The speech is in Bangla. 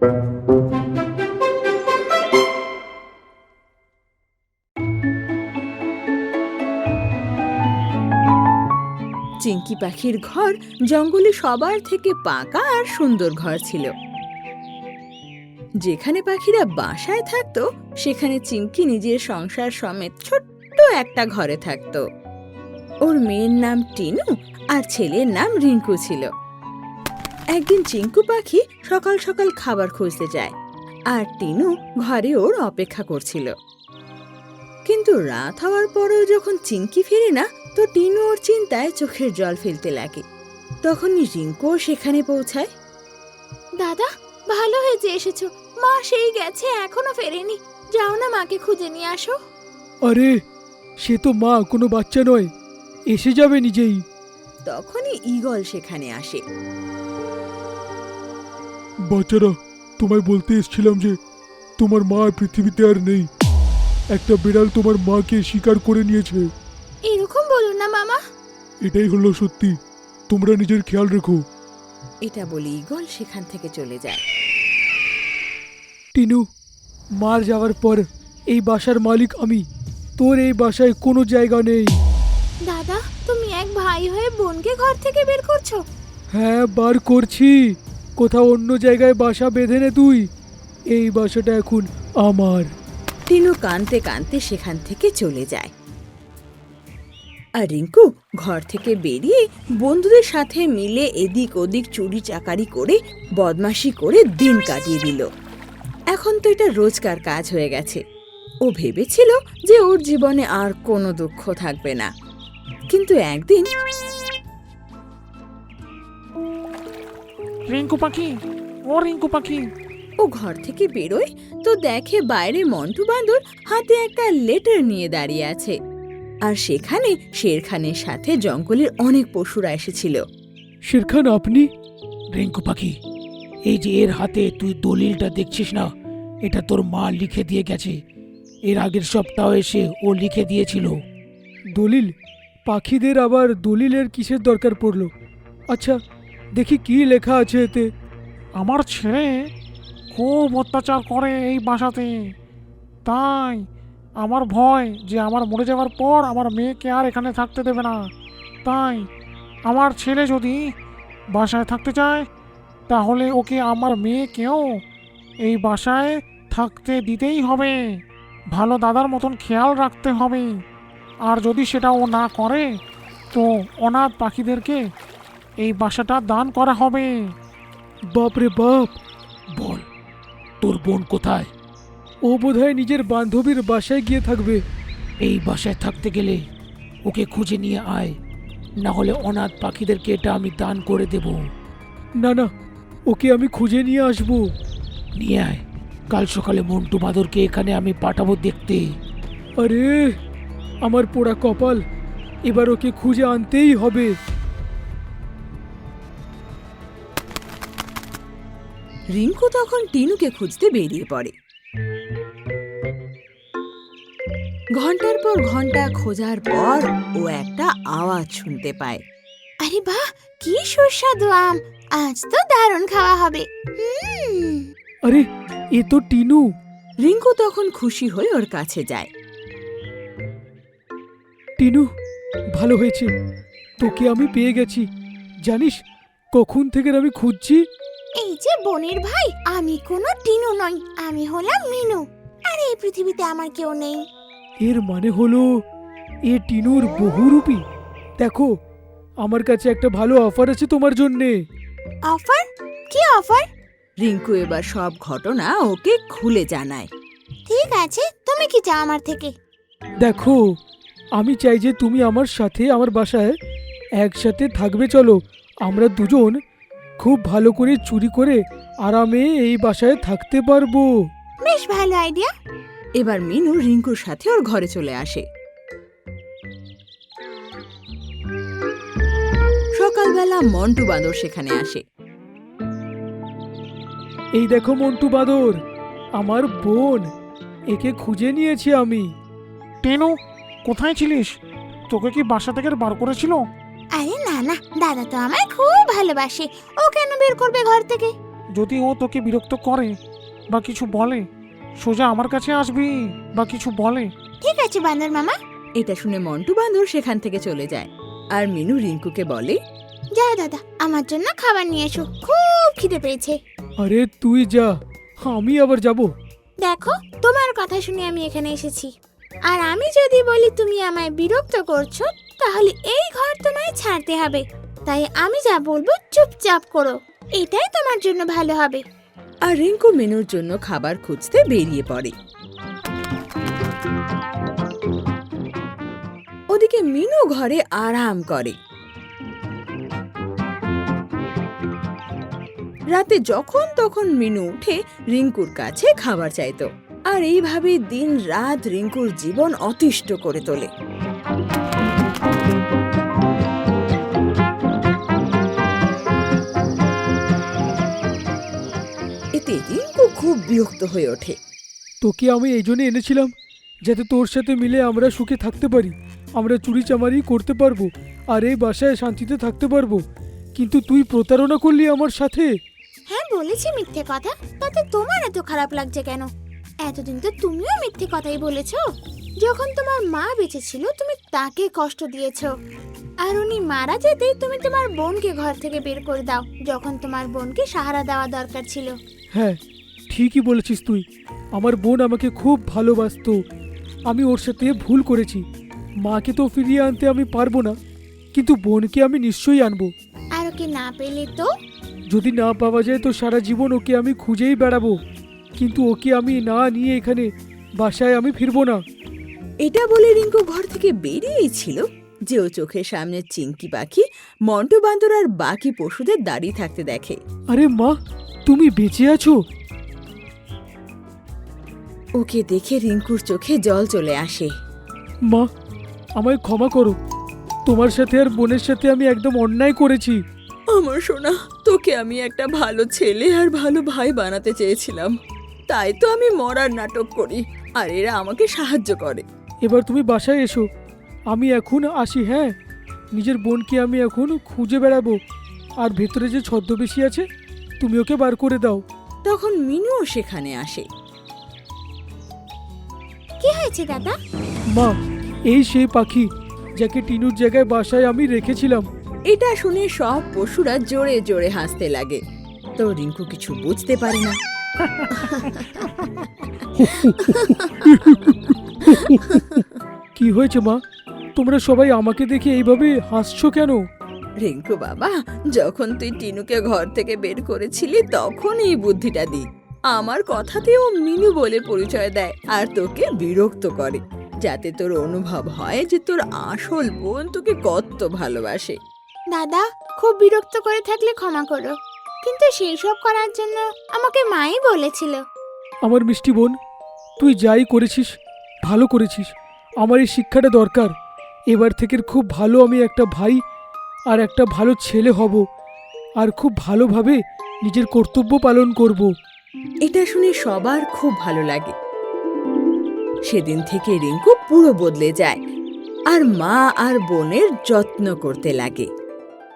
চিঙ্কি পাখির ঘর জঙ্গলে সবার থেকে পাকা আর সুন্দর ঘর ছিল। যেখানে পাখিরা বাসায় থাকতো, সেখানে চিঙ্কি নিজের সংসার সমেত ছোট্ট একটা ঘরে থাকতো। ওর মেয়ের নাম টিনু আর ছেলের নাম রিঙ্কু ছিল। একদিন চিঙ্কু পাখি সকাল সকাল খাবার খুঁজতে যায় আর টিনু ঘরে ওর অপেক্ষা করছিল। কিন্তু রাত হওয়ার পরেও যখন চিঙ্কি ফিরে না তো টিনু ওর চিন্তায় চোখের জল ফেলতে লাগে। তখনই রিঙ্কুও সেখানে পৌঁছায়। দাদা ভালো হয়েছে এসেছ। মা সেই গেছে এখনও ফেরেনি। যাও না মাকে খুঁজে নিয়ে আসো। আরে সে তো মা কোনো বাচ্চা নয়। এসে যাবে নিজেই। তখনই ঈগল সেখানে আসে। বাচ্চারা তোমায় বলতে এসেছিলাম যে তোমার মা পৃথিবীতে আর নেই। একটা বিড়াল তোমার মাকে শিকার করে নিয়েছে। এরকম বলো না মামা। এটাই হলো সত্যি। তোমরা নিজের খেয়াল রেখো। এটা বলে ঈগল সেখান থেকে চলে যায়। টিনু মার যাওয়ার পর এই বাসার মালিক আমি। তোর এই বাসায় কোনো জায়গা নেই। দাদা তুমি এক ভাই হয়ে বোনকে ঘর থেকে বের করছ? হ্যাঁ বার করছি। কোথাও অন্য জায়গায় বাসা বেঁধে নে তুই। এই বাসাটা এখন আমার। টিনু কানতে কানতে সেখান থেকে চলে যায়। আর রিঙ্কু ঘর থেকে বেরিয়ে বন্ধুদের সাথে মিলে এদিক ওদিক চুরি চাকারি করে বদমাশি করে দিন কাটিয়ে দিল। এখন তো এটা রোজকার কাজ হয়ে গেছে। ও ভেবেছিল যে ওর জীবনে আর কোনো দুঃখ থাকবে না। কিন্তু একদিন রিঙ্কু পাখি ও রিঙ্কু পাখি। ও ঘর থেকে বেরোয় তো দেখে বাইরে মন্টু বাঁদর হাতে একটা লেটার নিয়ে দাঁড়িয়ে আছে। আর সেখানে শেরখানের সাথে জঙ্গলের অনেক পশুরা এসেছিল। শেরখান আপনি? রিঙ্কু পাখি এই যে এর হাতে তুই দলিলটা দেখছিস না এটা তোর মা লিখে দিয়ে গেছে। এর আগের সপ্তাহ এসে ও লিখে দিয়েছিল। দলিল? পাখিদের আবার দলিলের কিসের দরকার পড়ল? আচ্ছা দেখি কি লেখা আছে এতে। আমার ছেলে খুব অত্যাচার করে এই বাসাতে। তাই আমার ভয় যে আমার মরে যাওয়ার পর আমার মেয়েকে আর এখানে থাকতে দেবে না। তাই আমার ছেলে যদি বাসায় থাকতে চায়, তাহলে ওকে আমার মেয়েকেও এই বাসায় থাকতে দিতেই হবে। ভালো দাদার মতন খেয়াল রাখতে হবে। আর যদি সেটা ও না করে, তো অনাথ পাখিদেরকে এই বাসাটা দান করা হবে। বাপরে বাপ বল তোর বোন কোথায়? ও বোধহয় নিজের বান্ধবীর বাসায় গিয়ে থাকবে। এই বাসায় থাকতে গেলে ওকে খুঁজে নিয়ে আয় না হলে অনাথ পাখিদেরকে এটা আমি দান করে দেব। না না ওকে আমি খুঁজে নিয়ে আসব। নিয়ে আয় কাল সকালে মন্টু বাদরকে এখানে আমি পাঠাবো দেখতে। আরে আমার পোড়া কপাল এবার ওকে খুঁজে আনতেই হবে। রিঙ্কু তখন টিনুকে খুঁজতে বেরিয়ে পড়ে। ঘণ্টার পর ঘণ্টা খোঁজার পর ও একটা আওয়াজ শুনতে পায়। আরে বাহ কি সুস্বাদু আম! আজ তো দারুণ খাওয়া হবে। আরে এ তো টিনু। রিঙ্কু তখন খুশি হয়ে ওর কাছে যায়। টিনু ভালো হয়েছে। তোকে আমি পেয়ে গেছি। জানিস কখন থেকে আমি খুঁজছি? এই যে বোনের ভাই আমি কোনো টিনু নই আমি হলাম মিনু। আর এই পৃথিবীতে আমার কেউ নেই। এর মানে হলো এ টিনুর বহুরূপী। দেখো আমার কাছে একটা ভালো অফার আছে তোমার জন্যে। অফার কি অফার রিঙ্কু এবার সব ঘটনা ওকে খুলে জানায়। ঠিক আছে তুমি কি চাও আমার থেকে? দেখো আমি চাই যে তুমি আমার সাথে আমার বাসায় একসাথে থাকবে চলো। আমরা দুজন খুব ভালো করে চুরি করে আরামে এই বাসায় থাকতে পারব। বেশ ভালো আইডিয়া। এবার মিনু রিঙ্কুর সাথে ওর ঘরে চলে আসে। সকালবেলা মন্টু বাঁদর সেখানে আসে। এই দেখো মন্টু বাদর আমার বোন একে খুঁজে নিয়েছি আমি। টেনু কোথায় ছিলিস? তোকে কি বাসা থেকে বার করেছিল? আরে না না দাদা তো আমায় খুব ভালোবাসে। ও কেন বের করবে ঘর থেকে? যদি ও তোকে বিরক্ত করে বা কিছু বলে সোজা আমার কাছে আসবি বা কিছু বলে। ঠিক আছে বান্দর মামা। এটা শুনে মন্টু বান্দর সেখান থেকে চলে যায়। আর মিনু রিঙ্কুকে বলে যা দাদা আমার জন্য খাবার নিয়ে এসো। খুব খিদে পেয়েছে। আরে তুই যা আমি আবার যাব। দেখো তোমার কথা শুনে আমি এখানে এসেছি। আর আমি যদি বলি তুমি আমায় বিরক্ত করছ তাহলে এই ঘর তোমায় ছাড়তে হবে। তাই আমি যা বলব চুপচাপ করো। এটাই তোমার জন্য ভালো হবে। আর রিঙ্কু মিনুর জন্য খাবার খুঁজতে বেরিয়ে পড়ে। ওদিকে মিনু ঘরে আরাম করে। রাতে যখন তখন মিনু উঠে রিঙ্কুর কাছে খাবার চাইতো। আর এইভাবে দিন রাত রিঙ্কুর জীবন অতিষ্ঠ করে তোলে। এতে খুব বিরক্ত হয়ে ওঠে। তোকে আমি এই জন্য এনেছিলাম যাতে তোর সাথে মিলে আমরা সুখে থাকতে পারি। আমরা চুরি চামারি করতে পারব আর এই বাসায় শান্তিতে থাকতে পারব। কিন্তু তুই প্রতারণা করলি আমার সাথে। হ্যাঁ বলেছি মিথ্যে কথা। তাতে তোমার এত খারাপ লাগছে কেন? এতদিন তো তুমিও মিথ্যে কথাই বলেছ। যখন তোমার মা বেঁচে ছিল তুমি তাকে কষ্ট দিয়েছ। আর উনি মারা যেতেই তুমি তোমার বোনকে ঘর থেকে বের করে দাও যখন তোমার বোনকে সাহারা দেওয়া দরকার ছিল। হ্যাঁ ঠিকই বলেছিস তুই। আমার বোন আমাকে খুব ভালোবাসতো। আমি ওর সাথে ভুল করেছি। মাকে তো ফিরিয়ে আনতে আমি পারব না কিন্তু বোনকে আমি নিশ্চয়ই আনব। আর ওকে না পেলে তো? যদি না পাওয়া যায় তো সারা জীবন ওকে আমি খুঁজেই বেড়াবো। কিন্তু ওকে আমি না নিয়ে এখানে বাসায় আমি ফিরবো না। এটা বলে রিঙ্কু ঘর থেকে বেরিয়েই ছিল। যে ও চোখের সামনে চিংকি পাখি মন্টু বান্দর আর বাকি পশুদের দাঁড়িয়ে থাকতে দেখে। আরে মা তুমি বেঁচে আছো? ওকে দেখে রিঙ্কুর চোখে জল চলে আসে। মা আমায় ক্ষমা করো। তোমার সাথে আর বোনের সাথে আমি একদম অন্যায় করেছি। আমার সোনা তোকে আমি একটা ভালো ছেলে আর ভালো ভাই বানাতে চেয়েছিলাম। তাই তো আমি মরার নাটক করি আর এরা আমাকে সাহায্য করে। এবার তুমি বাসায় এসো। আমি এখন আসি হ্যাঁ? নিজের বোনকে আমি এখন খুঁজে বেড়াবো। আর ভেতরে যে ছদ্মবেশী আছে তুমি ওকে বার করে দাও। তখন মিনুও সেখানে আসে। কি হয়েছে দাদা? মা এই সেই পাখি যাকে টিনুর জায়গায় বাসায় আমি রেখেছিলাম। এটা শুনে সব পশুরা জোরে জোরে হাসতে লাগে। তো রিঙ্কু কিছু বুঝতে পারে না। কি হয়েছে মা? তোমরা সবাই আমাকে দেখে এইভাবে হাসছো কেন? রিঙ্কু বাবা যখন তুই টিনুকে ঘর থেকে বের করেছিলি তখন এই বুদ্ধিটা দি। আমার কথাতেও মিনু বলে পরিচয় দেয় আর তোকে বিরক্ত করে। যাতে তোর অনুভব হয় যে তোর আসল বোন তোকে কত ভালোবাসে। দাদা খুব বিরক্ত করে থাকলে ক্ষমা করো। কিন্তু সেই সব করার জন্য আমাকে মাই বলেছিল। আমার মিষ্টি বোন তুই যাই করেছিস ভালো করেছিস। আমার এই শিক্ষাটা দরকার। এবার থেকে খুব ভালো আমি একটা ভাই আর একটা ভালো ছেলে হব আর খুব ভালোভাবে নিজের কর্তব্য পালন করব। এটা শুনে সবার খুব ভালো লাগে। সেদিন থেকে রিঙ্কু পুরো বদলে যায় আর মা আর বোনের যত্ন করতে লাগে।